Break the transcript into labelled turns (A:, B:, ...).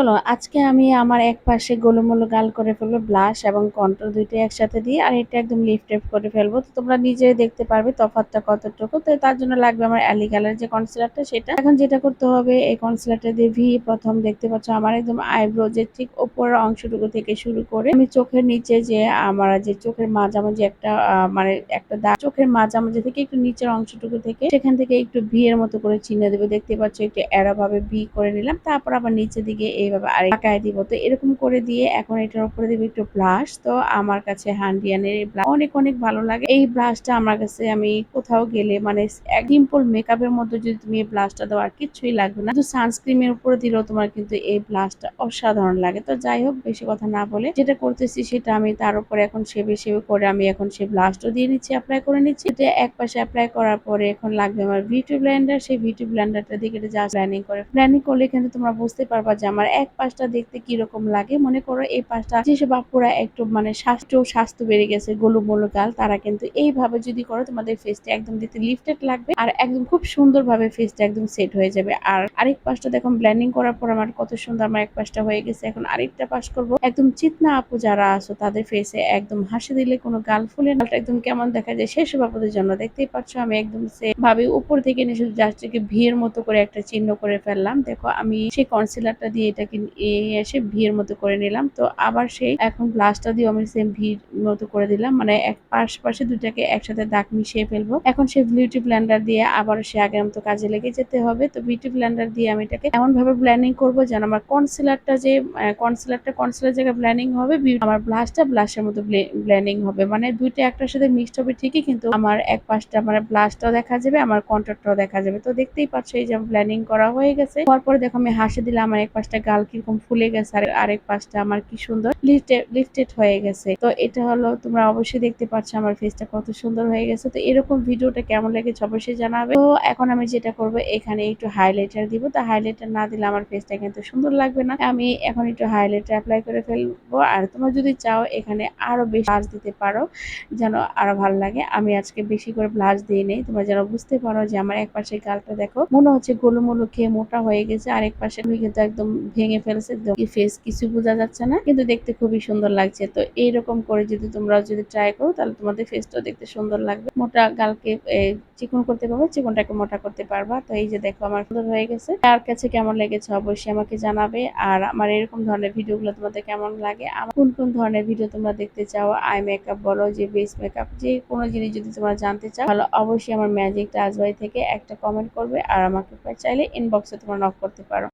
A: চলো, আজকে আমি আমার এক পাশে গোলমোলো গাল করে ফেলব, ব্লাশ এবং কন্ট্রোল দুইটাই একসাথে দিয়ে, আর এটা একদম লিফট করে ফেলব। তো তোমরা নিজে দেখতে পারবে তফাৎটা কতটুকু। তো তার জন্য লাগবে আমার অ্যালি কালার যে কনসিলারটা সেটা। এখন যেটা করতে হবে, এই কনসিলারটা দিয়ে ভি প্রথম দেখতে পাচ্ছ, আমার একদম আইব্রো যে ঠিক ওপরের অংশটুকু থেকে শুরু করে, আমি চোখের নিচে যে আমার যে চোখের মাঝামাঝি একটা মানে একটা দাগ, চোখের মাঝামাঝি থেকে একটু নিচের অংশটুকু থেকে, সেখান থেকে একটু ভি এর মতো করে চিহ্ন দেবো। দেখতে পাচ্ছ, একটু এরা ভাবে ভি করে নিলাম, তারপর আবার নিচের দিকে এইভাবে আরেক পাকায় দিব। তো এরকম করে দিয়ে এখন এটার উপরে দিব একটু ব্লাশ। তো আমার কাছে হান্ডিয়ানের অনেক অনেক ভালো লাগে। এই ব্লাশটা আমার কাছে আমি কোথাও গেলে মানে এক সিম্পল মেকআপের মধ্যে যদি তুমি এই ব্লাশটা দাও আর কিছুই লাগবে না। শুধু সানস্ক্রিমের উপরে দিলেও তোমার কিন্তু এই ব্লাশটা অসাধারণ লাগে। তো যাই হোক, বেশি কথা না বলে যেটা করতেছি সেটা আমি তার উপরে এখন সেবে সেবে করে আমি এখন সেই ব্লাশটা দিয়ে নিচ্ছি অ্যাপ্লাই করে নিচ্ছি। এটা এক পাশে অ্যাপ্লাই করার পরে এখন লাগবে আমার বিউটি ব্লেন্ডার সেই বিউটি ব্লেন্ডারটা দিকে জাস্ট ব্ল্যান্ডিং করে। ব্ল্যান্ডিং করলে কিন্তু তোমরা বুঝতে পারবা যে আমার এক পাশটা দেখতে কীরকম লাগে? মনে করো এই পাশটা যেসব আপুরা একটু মানে স্বাস্থ্য স্বাস্থ্য বেড়ে গেছে গোলু মোলু গাল, তারা কিন্তু এইভাবে যদি করো, তোমাদের ফেসটা একদম দেখতে লিফটেড লাগবে আর একদম খুব সুন্দর ভাবে ফেসটা একদম সেট হয়ে যাবে। আর আরেক পাশটা দেখো ব্ল্যান্ডিং করার পর আমার কত সুন্দর আমার এক পাশটা হয়ে গেছে। এখন আরেকটা পাশ করব। একদম চিতনা আপু যারা আছো, তাদের ফেসে একদম হাসি দিলে কোনো গাল ফুলে না। একদম কেমন দেখা যায় সেসব আপুদের জন্য। দেখতেই পাচ্ছ, আমি একদম সে ভাবে উপর থেকে নিয়ে শুধু জাস্ট ভিড় মতো করে একটা চিহ্ন করে ফেললাম। দেখো, আমি সেই কনসিলারটা দিয়ে এটাকে এই এসে ভিড় মতো করে নিলাম। তো আবার সেই এখন ব্লাশটা দিয়ে আমি সেম ভিড় মতো করে দিলাম। মানে এক পাশ পাশে দুটাকে একসাথে দাগ মিশিয়ে ফেলব। এখন সেই বিউটি ব্লেন্ডার দিয়ে আবার সে আগের মতো কাজে লেগে যেতে হবে। তো বিউটি ব্লেন্ডার দিয়ে আমি এটাকে এমন ভাবে ব্ল্যান্ডিং করব যেন আমার কনসিলারটা যে কনসিলারটা কনসিলার জায়গায় ব্ল্যান্ডিং হবে আমার ব্লাশটা ব্লাশের মতো ব্ল্যান্ডিং হবে। মানে দুইটা একটার সাথে মিক্সড হবে ঠিকই, কিন্তু আমার এক পাশটা মানে ব্লাশটাও দেখা যাবে, আমার কন্ট্রাক্টটাও দেখা যাবে। তো দেখতেই পাচ্ছ এই যে ব্ল্যান্ডিং করা হয়ে গেছে। তারপরে দেখো আমি হাসি দিলে আমার এক পাশটা গাল কীরকম ফুলে গেছে, আর আরেক পাশটা আমার কি সুন্দর লিফটেড হয়ে গেছে। তো এটা হলো, তোমরা অবশ্যই দেখতে পাচ্ছ আমার ফেসটা কত সুন্দর হয়ে গেছে। তো এরকম ভিডিওটা কেমন লেগেছে অবশ্যই জানাবে। তো এখন আমি যেটা করব, এখানে একটু হাইলাইটার দিব। তো হাইলাইটার না দিলে আমার ফেসটা কিন্তু সুন্দর লাগবে না। আমি এখন একটু হাইলাইটার অ্যাপ্লাই করে ফেলব। আর তোমরা যদি চাও, এখানে আরও বেশি ব্লাশ দিতে পারো, যেন আরও ভালো লাগে। আমি আজকে বেশি করে ব্লাশ দিয়ে নেই। তোমরা যেন বুঝতে পারো যে আমার এক পাশে গালটা দেখো, মনে হচ্ছে গোলুমোলু খেয়ে মোটা হয়ে গেছে। আরেক পাশে তুমি কিন্তু একদম ভেঙে ফেলছে ফেস কিছু বোঝা যাচ্ছে না। কিন্তু দেখতে খুবই সুন্দর লাগছে, তো এইরকম করে যদি তোমরা যদি ট্রাই করো, তাহলে তোমাদের ফেসটাও দেখতে সুন্দর লাগবে। মোটা গালকে চিকন করতে পারবে, চিকনটাকে মোটা করতে পারবা। তো এই যে দেখো, আমার সুন্দর হয়ে গেছে। তার কাছে কেমন লেগেছে অবশ্যই আমাকে জানাবে। আর আমার এরকম ধরনের ভিডিওগুলো তোমাদের কেমন লাগে? আমার কোন কোন ধরনের ভিডিও তোমরা দেখতে চাও? আই মেকআপ বলো, যে বেস মেকআপ যে কোনো জিনিস যদি তোমরা জানতে চাও, তাহলে অবশ্যই আমার ম্যাজিক টাজবাই থেকে একটা কমেন্ট করবে। আর আমাকে চাইলে ইনবক্সে তোমরা নক করতে পারো।